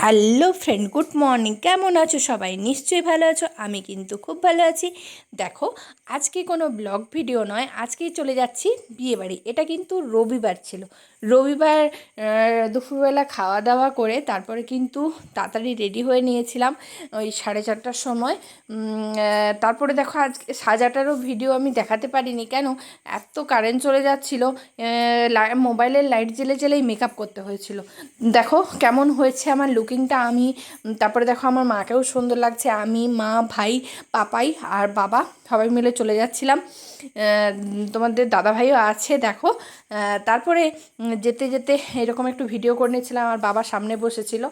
Hello friend, good morning. কেমন আছো সবাই? নিশ্চয়ই ভালো আছো, আমি কিন্তু খুব ভালো আছি। দেখো, আজকে কোনো ব্লগ ভিডিও নয়, আজকেই চলে যাচ্ছি বিয়েবাড়ি এটা কিন্তু রবিবার ছিল। রবিবার দুপুরবেলা খাওয়া দাওয়া করে তারপরে কিন্তু তাড়াতাড়ি রেডি হয়ে নিয়েছিলাম ওই সাড়ে চারটার সময়। তারপরে দেখো আজকে সাজাটারও ভিডিও আমি দেখাতে পারিনি। কেন? এত কারেন্ট চলে যাচ্ছিল মোবাইলের লাইট জ্বেলে জ্বেলেই মেকআপ করতে হয়েছিল। দেখো, কেমন হয়েছে আমার লুকিংটা আমি তারপরে দেখো আমার মাকেও সুন্দর লাগছে। আমি, মা, ভাই, পাপাই আর বাবা সবাই মিলে চলে যাচ্ছিলাম। তোমাদের দাদা ভাইও আছে, দেখো। তারপরে যেতে যেতে এরকম একটু ভিডিও করে নিয়েছিলাম, আমার বাবা সামনে বসেছিল।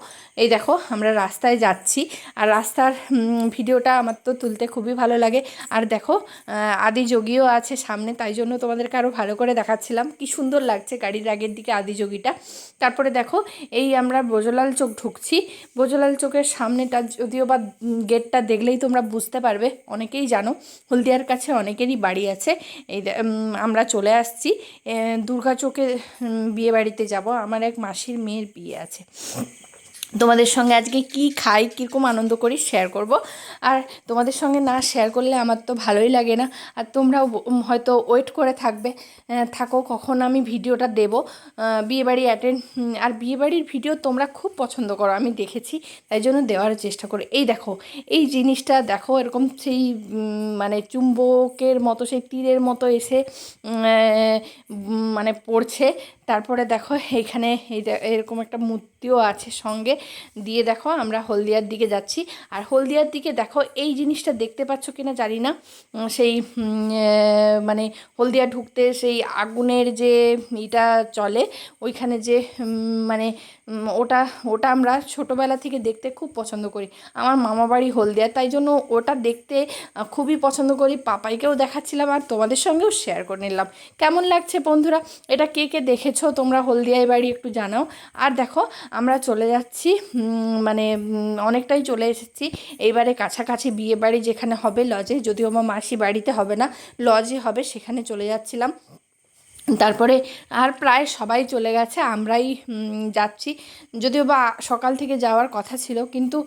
এই দেখো, আমরা রাস্তায় যাচ্ছি। আর রাস্তার ভিডিওটা আমার তো তুলতে খুবই ভালো লাগে। আর দেখো আদি যোগীও আছে সামনে, তাই জন্য তোমাদেরকে আরও ভালো করে দেখাচ্ছিলাম। কি সুন্দর লাগছে গাড়ির আগের দিকে আদি যোগীটা। তারপরে দেখো, এই আমরা ব্রজলাল চোখ ঢুকছি। বোঝলাল চোখের সামনেটা যদিও বা গেটটা দেখলেই তোমরা বুঝতে পারবে, অনেকেই জানো, হলদিয়ার কাছে অনেকেরই বাড়ি আছে। এই আমরা চলে আসছি। দুর্গা চোখে বিয়ে বাড়িতে যাব। আমার এক মাসির মেয়ের বিয়ে আছে। তোমাদের সঙ্গে আজকে কি খাই, কীরকম আনন্দ করি শেয়ার করব। আর তোমাদের সঙ্গে না শেয়ার করলে আমার তো ভালোই লাগে না। আর তোমরাও হয়তো ওয়েট করে থাকবে। থাকো, কখন আমি ভিডিওটা দেব। বিয়েবাড়ি অ্যাটেন্ড আর বিয়েবাড়ির ভিডিও তোমরা খুব পছন্দ করো, আমি দেখেছি। তাই জন্য দেওয়ার চেষ্টা করি। এই দেখো, এই জিনিসটা দেখো, এরকম সেই মানে চুম্বকের মতো, সেই তীরের মতো এসে মানে পড়ছে। তারপরে দেখো এইখানে এই এরকম একটা মূর্তিও আছে সঙ্গে। দিয়ে দেখো আমরা হলদিয়ার দিকে যাচ্ছি। আর হলদিয়ার দিকে দেখো এই জিনিসটা দেখতে পাচ্ছ কিনা জানি না। সেই মানে হলদিয়া ঢুকতে সেই আগুনের যে ইটা চলে, ওইখানে যে মানে ওটা ওটা আমরা ছোটোবেলা থেকে দেখতে খুব পছন্দ করি। আমার মামা বাড়ি হলদিয়া, তাই জন্য ওটা দেখতে খুবই পছন্দ করি। পাপাইকেও দেখাচ্ছিলাম আর তোমাদের সঙ্গেও শেয়ার করে নিলাম। কেমন লাগছে বন্ধুরা? এটা কে কে দেখেছ? তোমরা হলদিয়ায় বাড়ি একটু জানাও। আর দেখো, আমরা চলে যাচ্ছি মানে অনেকটাই চলে এসেছি। এইবারে কাছাকাছি বিয়ে বাড়ি যেখানে হবে লজে, যদিও আমার মাসি বাড়িতে হবে না, লজে হবে, সেখানে চলে যাচ্ছিলাম। তারপরে আর প্রায় সবাই চলে গেছে, আমরাই যাচ্ছি। যদিও বা সকাল থেকে যাওয়ার কথা ছিল, কিন্তু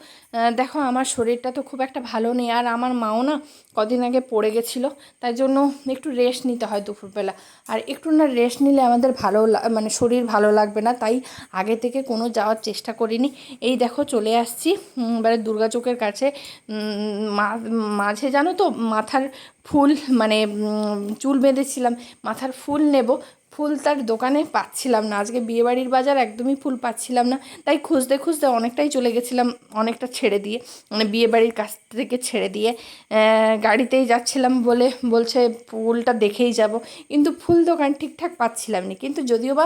দেখো, আমার শরীরটা তো খুব একটা ভালো নেই, আর আমার মাও না কদিন আগে পড়ে গেছিল, তাই জন্য একটু রেস্ট নিতে হয় দুপুরবেলা। আর একটু না রেস্ট নিলে আমাদের ভালো মানে শরীর ভালো লাগবে না, তাই আগে থেকে কোনো যাওয়ার চেষ্টা করিনি। এই দেখো চলে আসছি এবারে দুর্গা চোখের কাছে মাঝে জানো তো মাথার ফুল মানে চুল বেঁধেছিলাম, মাথার ফুল নেব ফুল তার দোকানে পাচ্ছিলাম না। আজকে বিয়েবাড়ির বাজার একদমই ফুল পাচ্ছিলাম না। তাই খুঁজতে খুঁজতে অনেকটাই চলে গেছিলাম, অনেকটা ছেড়ে দিয়ে মানে বিয়েবাড়ির কাছ থেকে ছেড়ে দিয়ে। গাড়িতেই যাচ্ছিলাম বলে বলছে, ফুলটা দেখেই যাব। কিন্তু ফুল দোকান ঠিকঠাক পাচ্ছিলাম না। কিন্তু যদিও বা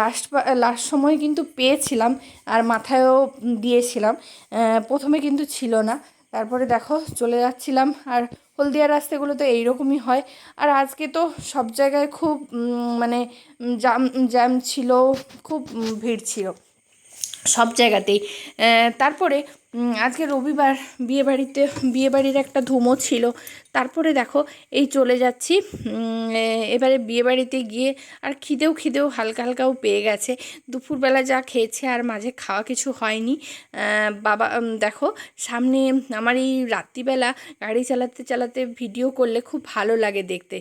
লাস্ট লাস্ট সময় কিন্তু পেয়েছিলাম আর মাথায়ও দিয়েছিলাম প্রথমে কিন্তু ছিল না। তারপরে দেখো চলে যাচ্ছিলাম আর হলদিয়া রাস্তাগুলো তো এইরকমই হয়। আর আজকে তো সব জায়গায় খুব মানে জ্যাম জাম, জ্যাম ছিল, খুব ভিড় ছিল। সব জায়গাতেই। তারপরে আজকে রবিবার বিয়েবাড়িতে, বিয়েবাড়ির একটা ধুমো ছিল। তারপরে দেখো, এই চলে যাচ্ছি। এবারে বিয়েবাড়িতে গিয়ে আর খিদেও খিদেও হালকা হালকাও পেয়ে গেছে। দুপুরবেলা যা খেয়েছে আর মাঝে খাওয়া কিছু হয়নি। বাবা দেখো, সামনে আমার এই রাত্রিবেলা গাড়ি চালাতে চালাতে ভিডিও করলে খুব ভালো লাগে দেখতে।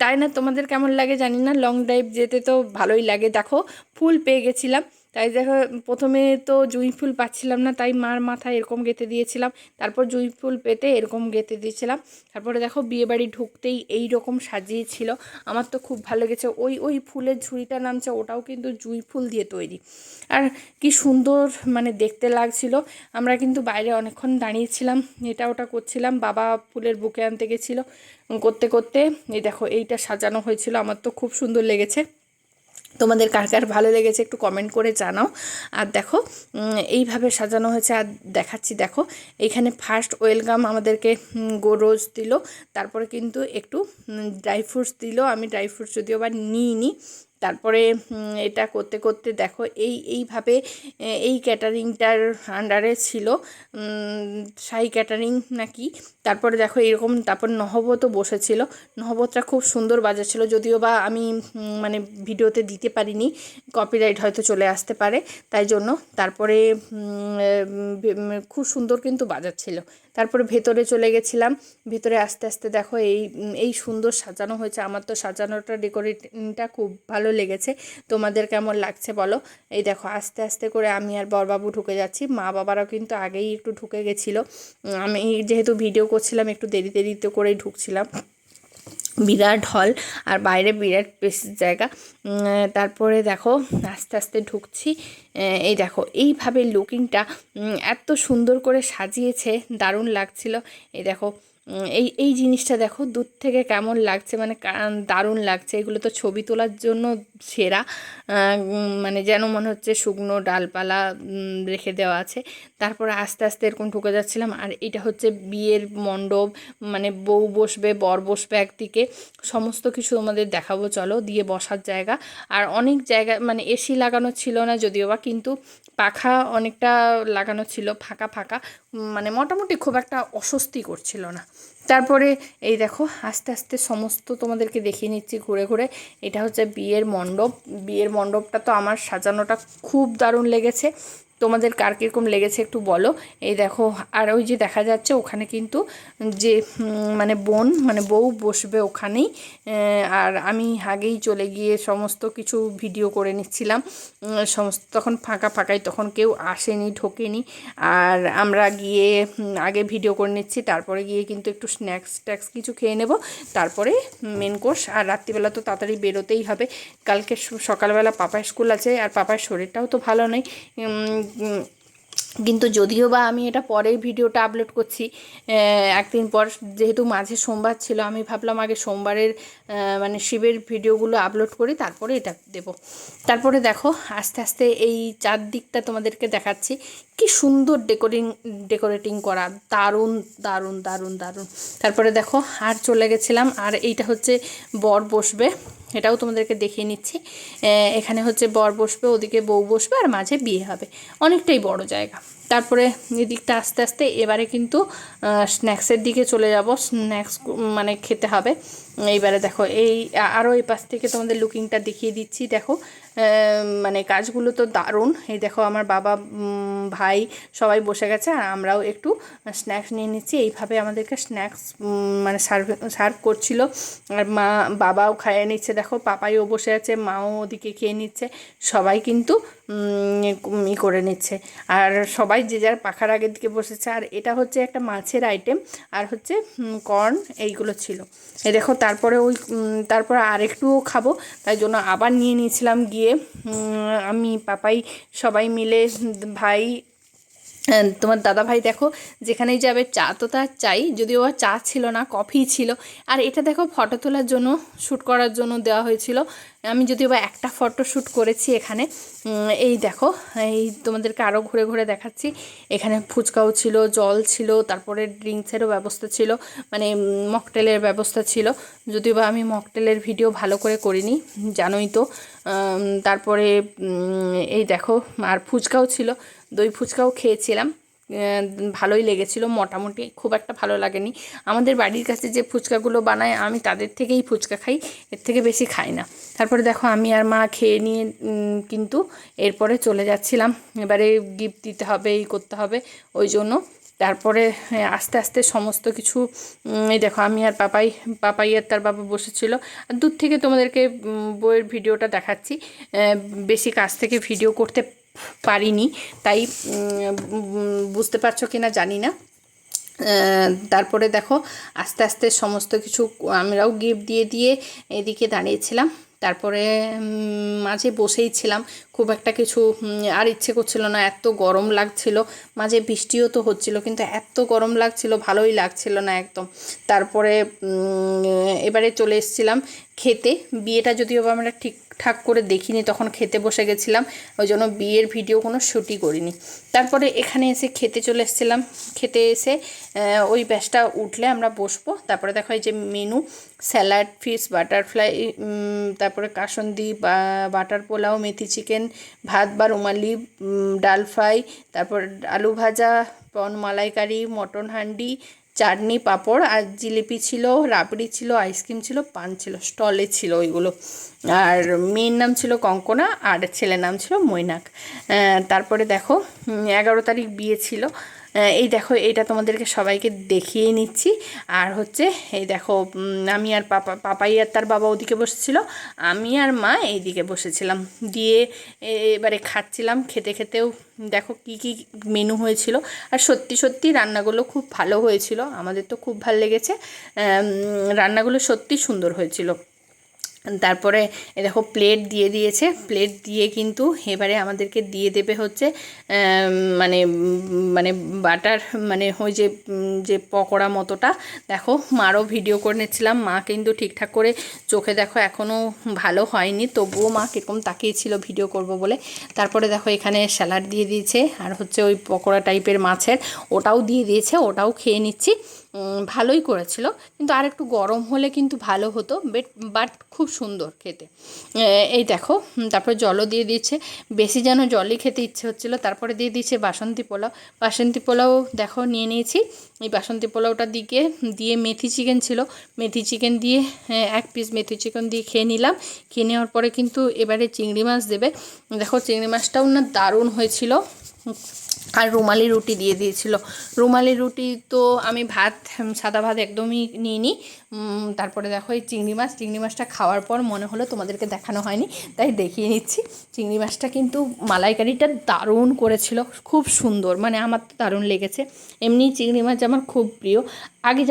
তাই না, তোমাদের কেমন লাগে জানি না, লং ড্রাইভ যেতে তো ভালোই লাগে। দেখো, ফুল পেয়ে গেছিলাম। তাই দেখো, প্রথমে তো জুঁই ফুল পাচ্ছিলাম না, তাই মার মাথায় এরকম গেঁথে দিয়েছিলাম। তারপর জুঁই ফুল পেতে এরকম গেঁথে দিয়েছিলাম। তারপরে দেখো, বিয়েবাড়ি ঢুকতেই এই রকম সাজিয়েছিল। আমার তো খুব ভালো লেগেছে। ওই ওই ফুলের ঝুড়িটা নামছে, ওটাও কিন্তু জুঁই ফুল দিয়ে তৈরি। আর কি সুন্দর মানে দেখতে লাগছিল। আমরা কিন্তু বাইরে অনেকক্ষণ দাঁড়িয়েছিলাম, এটা ওটা করছিলাম, বাবা ফুলের বুকে আনতে গেছিল। করতে করতে, এই দেখো, এইটা সাজানো হয়েছিল। আমার তো খুব সুন্দর লেগেছে। তোমাদের কার কার ভালো লেগেছে একটু কমেন্ট করে জানাও। আর দেখো এইভাবে সাজানো হয়েছে, আর দেখাচ্ছি, দেখো, এখানে ফার্স্ট ওয়েলকাম আমাদেরকে গোরোজ দিল, তারপরে কিন্তু একটু ড্রাই ফ্রুটস দিল, আমি ড্রাই ফ্রুটস যদিও বা নিইনি তারপরে এটা করতে করতে দেখো এই, এইভাবে এই ক্যাটারিংটার আন্ডারে ছিল সাই ক্যাটারিং নাকি? তারপরে দেখো এরকম, তারপর নহবতও বসেছিল। নহবতটা খুব সুন্দর বাজাচ্ছিল, যদিও বা আমি মানে ভিডিওতে দিতে পারিনি কপিরাইট হয়তো চলে আসতে পারে, তাই জন্য। তারপরে খুব সুন্দর কিন্তু বাজাচ্ছিল। তারপরে ভেতরে চলে গেছিলাম। ভেতরে আস্তে আস্তে দেখো এই এই সুন্দর সাজানো হয়েছে। আমার তো সাজানোটা, ডেকোরেটিংটা খুব ভালো লেগেছে। তোমাদের কেমন লাগছে বলো? এই দেখো, আস্তে আস্তে করে আমি আর বরবাবু ঢুকে যাচ্ছি। মা বাবারাও কিন্তু আগেই একটু ঢুকে গেছিল। আমি যেহেতু ভিডিও করছিলাম, একটু দেরি, দেরিতে করেই ঢুকছিলাম। বিরাট হল আর বাইরে বিরাট বেশি জায়গা। তারপরে দেখো আস্তে আস্তে ঢুকছি। এই দেখো, এইভাবে লুকিংটা এত সুন্দর করে সাজিয়েছে, দারুণ লাগছিল। এই দেখো এই এই জিনিসটা দেখো, দূর থেকে কেমন লাগছে মানে দারুণ লাগছে। এগুলো তো ছবি তোলার জন্য সেরা। মানে যেন মনে হচ্ছে শুকনো ডালপালা রেখে দেওয়া আছে। তারপরে আস্তে আস্তে এরকম ঢুকে যাচ্ছিলাম। আর এটা হচ্ছে বিয়ের মণ্ডপ মানে বউ বসবে, বর বসবে একদিকে। সমস্ত কিছু আমাদের দেখাবো, চলো, দিয়ে বসার জায়গা। আর অনেক জায়গা মানে এসি লাগানো ছিল না যদিও বা, কিন্তু পাখা অনেকটা লাগানো ছিল, ফাঁকা ফাঁকা। মানে মোটামুটি খুব একটা অস্বস্তি করছিল না। তারপরে এই দেখো, আস্তে আস্তে সমস্ত তোমাদেরকে দেখিয়ে নিচ্ছি ঘুরে ঘুরে। এটা হচ্ছে বিয়ের মণ্ডপ। বিয়ের মণ্ডপটা তো আমার সাজানোটা খুব দারুণ লেগেছে। তোমাদের কার কীরকম লেগেছে একটু বলো। এই দেখো, আর ওই যে দেখা যাচ্ছে ওখানে কিন্তু যে মানে বোন মানে বউ বসবে ওখানেই। আর আমি আগেই চলে গিয়ে সমস্ত কিছু ভিডিও করে নিচ্ছিলাম। সমস্ত তখন ফাঁকা ফাঁকাই, তখন কেউ আসেনি, ঢোকেনি। আর আমরা গিয়ে আগে ভিডিও করে নিচ্ছি, তারপরে গিয়ে কিন্তু একটু স্ন্যাক্স ট্যাক্স কিছু খেয়ে নেব। তারপরে মেন কোর্স, আর রাত্রিবেলা তো তাড়াতাড়ি বেরোতেই হবে। কালকে সকালবেলা পাপার স্কুল আছে, আর পাপার শরীরটাও তো ভালো নেই। কিন্তু যদিও বা আমি এটা পরেই ভিডিওটা আপলোড করছি একদিন পর যেহেতু মাঝে সোমবার ছিল, আমি ভাবলাম আগে সোমবারের মানে শিবের ভিডিওগুলো আপলোড করি, তারপরে এটা দেব। তারপরে দেখো, আস্তে আস্তে এই চারদিকটা তোমাদেরকে দেখাচ্ছি কি সুন্দর ডেকোরিং ডেকোরেটিং করা। দারুণ দারুণ দারুণ দারুণ। তারপরে দেখো, আর চলে গেছিলাম, আর এইটা হচ্ছে বর বসবে। এটাও তোমাদেরকে দেখিয়ে নিচ্ছি। এখানে হচ্ছে বর বসবে, ওদিকে বউ বসবে, আর মাঝে বিয়ে হবে। অনেকটাই বড় জায়গা। তারপরে এদিকটা আস্তে আস্তে এবারে কিন্তু স্ন্যাক্সের দিকে চলে যাব। স্ন্যাক্স মানে খেতে হবে। এইবারে দেখো, এই আরও এই পাশ থেকে তোমাদের লুকিংটা দেখিয়ে দিচ্ছি। দেখো মানে কাজগুলো তো দারুণ। এই দেখো, আমার বাবা ভাই সবাই বসে গেছে, আর আমরাও একটু স্ন্যাক্স নিয়ে নিচ্ছি। এইভাবে আমাদেরকে স্ন্যাক্স মানে সার্ভ সার্ভ করছিল। আর মা, বাবাও খাইয়ে নিচ্ছে। দেখো, পাপাইও বসে আছে, মাও ওদিকে খেয়ে নিচ্ছে। সবাই কিন্তু ই করে নিচ্ছে। আর সবাই যে যার পাখার আগের দিকে বসেছে। আর এটা হচ্ছে একটা মাছের আইটেম আর হচ্ছে কর্ন এইগুলো ছিল। এই দেখো, তারপরে ওই তারপরে আরেকটুও খাব। তাই জন্য আবার নিয়ে নিয়েছিলাম গিয়ে আমি, পাপাই সবাই মিলে, ভাই তোমার দাদা ভাই দেখো, যেখানেই যাবে, চা তো তার চাই। যদিও চা ছিল না কফি ছিল। আর এটা দেখো, ফটো তোলার জন্য শ্যুট করার জন্য দেওয়া হয়েছিল। আমি যদিও বা একটা ফটো শ্যুট করেছি এখানে এই দেখো, এই তোমাদেরকে আরও ঘুরে ঘুরে দেখাচ্ছি। এখানে ফুচকাও ছিল, জল ছিল, তারপরে ড্রিঙ্কসেরও ব্যবস্থা ছিল মানে মকটেলের ব্যবস্থা ছিল। যদিও বা আমি মকটেলের ভিডিও ভালো করে করিনি, জানোই তো। তারপরে এই দেখো, আর ফুচকাও ছিল, দই ফুচকাও খেয়েছিলাম। ভালোই লেগেছিল মোটামুটি খুব একটা ভালো লাগেনি। আমাদের বাড়ির কাছে যে ফুচকাগুলো বানায় আমি তাদের থেকেই ফুচকা খাই এর থেকে বেশি খাই না। তারপরে দেখো আমি আর মা খেয়ে নিয়ে কিন্তু এরপরে চলে যাচ্ছিলাম। এবারে গিফট দিতে হবে এই করতে হবে ওই জন্য। তারপরে হ্যাঁ, আস্তে আস্তে সমস্ত কিছু এই দেখো আমি আর পাপাই পাপাই আর তার বাবা বসেছিল। দূর থেকে তোমাদেরকে বইয়ের ভিডিওটা দেখাচ্ছি। বেশি কাছ থেকে ভিডিও করতে পারিনি। তাই বুঝতে পারছ কি না জানি না। তারপরে দেখো, আস্তে আস্তে সমস্ত কিছু আমরাও গিফট দিয়ে দিয়ে এদিকে দাঁড়িয়েছিলাম। তারপরে মাঝে বসেই ছিলাম। খুব একটা কিছু আর ইচ্ছে করছিল না, এত গরম লাগছিল। মাঝে বৃষ্টিও তো হচ্ছিল, কিন্তু এত গরম লাগছিল, ভালোই লাগছিল না একদম। তারপরে এবারে চলে এসেছিলাম খেতে। বিয়েটা যদিও আমরা ঠিক ঠিকঠাক করে দেখিনি, তখন খেতে বসে গেছিলাম, ওই জন্য বিয়ের ভিডিও কোনো শ্যুটই করিনি। তারপরে এখানে এসে খেতে চলে এসেছিলাম। খেতে এসে ওই ব্যাসটা উঠলে আমরা বসবো। তারপরে দেখো এই যে মেনু, স্যালাড, ফিশ, বাটারফ্লাই তারপরে কাসন্দি, বা, বাটার পোলাও, মেথি চিকেন, ভাত, বা রুমালি ডাল ফ্রাই, তারপর আলু ভাজা, পন মালাইকারি, মটন হান্ডি চাটনি, পাঁপড় আর জিলিপি ছিল, রাবড়ি ছিল, আইসক্রিম ছিল, পান ছিল, স্টলে ছিল ওইগুলো। আর মেয়ের নাম ছিল কঙ্কনা, আর ছেলের নাম ছিল মৈনাক। তারপরে দেখো এগারো তারিখ বিয়ে ছিল। এই দেখো এইটা তোমাদেরকে সবাইকে দেখিয়ে নিচ্ছি। আর হচ্ছে, এই দেখো আমি আর পাপা, পাপাই আর তার বাবা ওদিকে বসেছিল, আমি আর মা এইদিকে বসেছিলাম। দিয়ে এবারে খাচ্ছিলাম, খেতে খেতেও দেখো কি কি মেনু হয়েছিল। আর সত্যি সত্যি রান্নাগুলো খুব ভালো হয়েছিল, আমাদের তো খুব ভালো লেগেছে। রান্নাগুলো সত্যি সুন্দর হয়েছিল। তারপরে দেখো প্লেট দিয়ে দিয়েছে। প্লেট দিয়ে কিন্তু এবারে আমাদেরকে দিয়ে দেবে হচ্ছে মানে মানে বাটার মানে ওই যে যে পকোড়া মতোটা। দেখো, মারও ভিডিও করে নিচ্ছিলাম। মা কিন্তু ঠিকঠাক করে চোখে দেখো এখনও ভালো হয়নি। তবুও মা কীরকম তাকিয়েছিল ভিডিও করব বলে। তারপরে দেখো এখানে স্যালাড দিয়ে দিয়েছে। আর হচ্ছে ওই পকোড়া টাইপের মাছের। ওটাও দিয়ে দিয়েছে, ওটাও খেয়ে নিচ্ছি। ভালোই করেছিল। কিন্তু আর একটু গরম হলে কিন্তু ভালো হতো, বেট, বাট খুব সুন্দর খেতে। এই দেখো তারপরে জলও দিয়ে দিয়েছে বেশি যেন জলই খেতে ইচ্ছে হচ্ছিল, তারপরে দিয়ে দিয়েছে বাসন্তী পোলাও। বাসন্তী পোলাও দেখো, নিয়ে নিয়েছি। এই বাসন্তী পোলাওটা দিকে, দিয়ে মেথি চিকেন ছিল। মেথি চিকেন দিয়ে এক পিস মেথি চিকেন দিয়ে খেয়ে নিলাম। খেয়ে নেওয়ার পরে কিন্তু এবারে চিংড়ি মাছ দেবে। দেখো, চিংড়ি মাছটাও না দারুণ হয়েছিল। আর রুমালি রুটি দিয়ে দিয়েছিল। রুমালি রুটি তো আমি ভাত সাদা ভাত একদমই নিইনি। তারপরে দেখো এই চিংড়ি মাছ চিংড়ি মাছটা খাওয়ার পর মনে হলো তোমাদেরকে দেখানো হয়নি তাই দেখিয়ে নিচ্ছি। চিংড়ি মাছটা কিন্তু মালাইকারিটা দারুণ করেছিল খুব সুন্দর মানে আমার তো দারুণ লেগেছে। এমনি চিংড়ি মাছ আমার খুব প্রিয়। আগে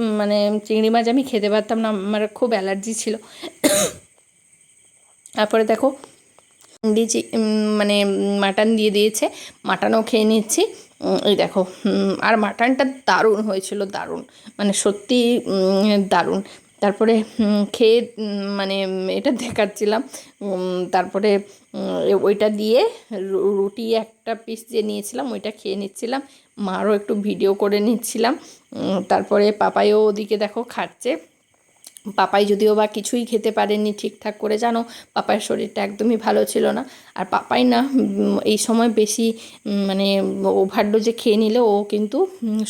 উম, মানে চিংড়ি মাছ আমি খেতে পারতাম না আমার খুব অ্যালার্জি ছিল। তারপরে দেখো দিয়েছি মানে মাটন দিয়ে দিয়েছে। মাটনও খেয়ে নিচ্ছি। এই দেখো আর মাটনটা দারুণ হয়েছিল, দারুণ। মানে সত্যি দারুণ। তারপরে খেয়ে মানে এটা দেখাচ্ছিলাম। তারপরে ওইটা দিয়ে রুটি একটা পিস যে নিয়েছিলাম, ওইটা খেয়ে নিচ্ছিলাম। মারও একটু ভিডিও করে নিচ্ছিলাম। তারপরে পাপাইও ওদিকে দেখো খাচ্ছে। পাপাই যদিও বা কিছুই খেতে পারেনি ঠিকঠাক করে, জানো? পাপার শরীরটা একদমই ভালো ছিল না। আর পাপাই না এই সময় বেশি মানে ওভারডোজে খেয়ে নিলে ও কিন্তু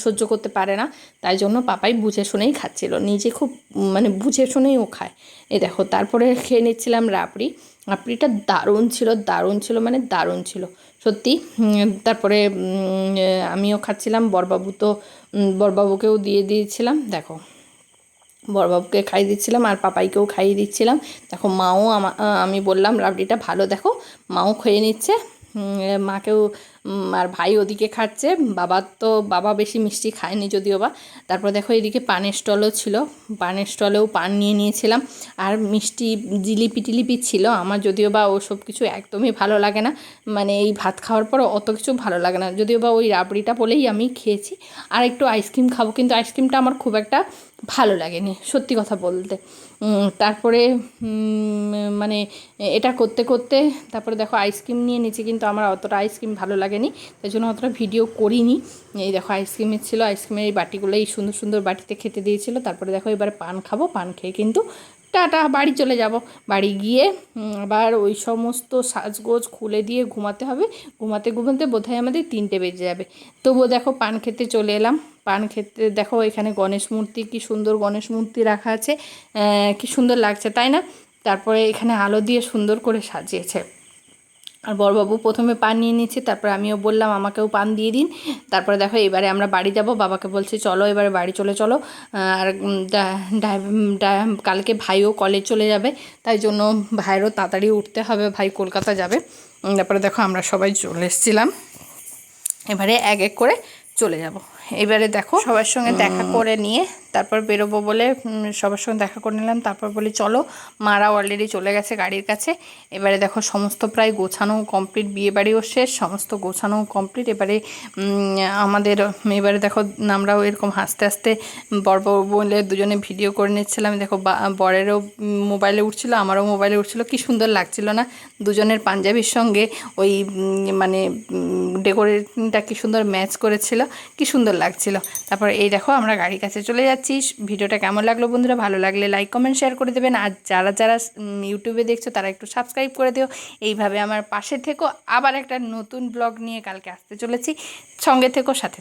সহ্য করতে পারে না। তাই জন্য পাপাই বুঝে শুনেই খাচ্ছিল। নিজে খুব মানে বুঝে শুনেই ও খায়। এ দেখো, তারপরে খেয়ে নিচ্ছিলাম রাবড়ি রাবড়িটা দারুণ ছিল দারুণ ছিল মানে দারুণ ছিল। সত্যি তারপরে আমিও খাচ্ছিলাম, বরবাবু তো বরবাবুকেও দিয়ে দিয়েছিলাম। দেখো বড়বাবুকে খাইয়ে দিচ্ছিলাম আর পাপাইকেও খাইয়ে দিচ্ছিলাম। দেখো মাও আমা বললাম, রাবড়িটা ভালো দেখো। মাও খেয়ে নিচ্ছে। মাকেও আর ভাই ওদিকে খাচ্ছে। বাবার তো, বাবা বেশি মিষ্টি খায়নি যদিও বা। তারপর দেখো এদিকে পানের স্টলও ছিল। পানের স্টলেও পান নিয়ে নিয়েছিলাম। আর মিষ্টি জিলিপি টিলিপি ছিল। আমার যদিও বা ওসব কিছু একদমই ভালো লাগে না। মানে এই ভাত খাওয়ার পর অত কিছু ভালো লাগে না। যদিও বা ওই রাবড়িটা বলেই আমি খেয়েছি। আর একটু আইসক্রিম খাব। কিন্তু আইসক্রিমটা আমার খুব একটা ভালো লাগেনি, সত্যি কথা বলতে। তারপরে মানে এটা করতে করতে তারপরে দেখো আইসক্রিম নিয়ে নিচ্ছি কিন্তু আমার অতটা আইসক্রিম ভালো লাগেনি, তাই জন্য অতটা ভিডিও করিনি। এই দেখো আইসক্রিমের ছিল, আইসক্রিমের এই বাটিগুলো, এই সুন্দর সুন্দর বাটিতে খেতে দিয়েছিল। তারপরে দেখো এবার পান খাব, পান খেয়ে কিন্তু টাটা, বাড়ি চলে যাব। বাড়ি গিয়ে আবার ওই সমস্ত সাজগোজ খুলে দিয়ে ঘুমাতে হবে। ঘুমাতে ঘুমাতে বোধহয় আমাদের তিনটে বেজে যাবে। তবুও দেখো পান খেতে চলে এলাম। পান খেতে দেখো এখানে গণেশ মূর্তি, কি সুন্দর গণেশ মূর্তি রাখা আছে। কি সুন্দর লাগছে, তাই না? তারপরে এখানে আলো দিয়ে সুন্দর করে সাজিয়েছে। আর বড়বাবু প্রথমে পান নিয়ে নিচ্ছে তারপর আমিও বললাম আমাকেও পান দিয়ে দিন। তারপরে দেখো এবারে আমরা বাড়ি যাব বাবাকে বলছি চলো এবারে বাড়ি চলে চলো। আর কালকে ভাইও কলেজ চলে যাবে তাই জন্য ভাইয়েরও তাড়াতাড়ি উঠতে হবে ভাই কলকাতা যাবে। তারপরে দেখো আমরা সবাই চলে এসেছিলাম। এবারে এক এক করে চলে যাব। এবারে দেখো সবার সঙ্গে দেখা করে নিয়ে তারপর বেরোবো বলে সবার সঙ্গে দেখা করে নিলাম। তারপর বলি, চলো, মারা অলরেডি চলে গেছে গাড়ির কাছে। এবারে দেখো, সমস্ত প্রায় গোছানো কমপ্লিট বিয়ে বাড়িও শেষ, সমস্ত গোছানো কমপ্লিট এবারে আমাদের, এবারে দেখো, আমরাও এরকম হাসতে হাসতে বর বলে দুজনে ভিডিও করে নিচ্ছিলাম। দেখো বরেরও মোবাইলে উঠছিল, আমারও মোবাইলে উঠছিল। কি সুন্দর লাগছিল না? দুজনের পাঞ্জাবির সঙ্গে ওই মানে ডেকোরেশনটা কি সুন্দর ম্যাচ করেছিল, কি সুন্দর লাগছিল। তারপর এই দেখো, আমরা গাড়ির কাছে চলে যাচ্ছি। ভিডিওটা কেমন লাগল বন্ধুরা? ভালো লাগলে লাইক কমেন্ট শেয়ার করে দেবেন। আর যারা যারা ইউটিউবে দেখছ, তারা একটু সাবস্ক্রাইব করে দিও। এইভাবে আমার পাশে থেকো। আবার একটা নতুন ব্লগ নিয়ে কালকে আসতে চলেছি। সঙ্গে থেকো, সাথে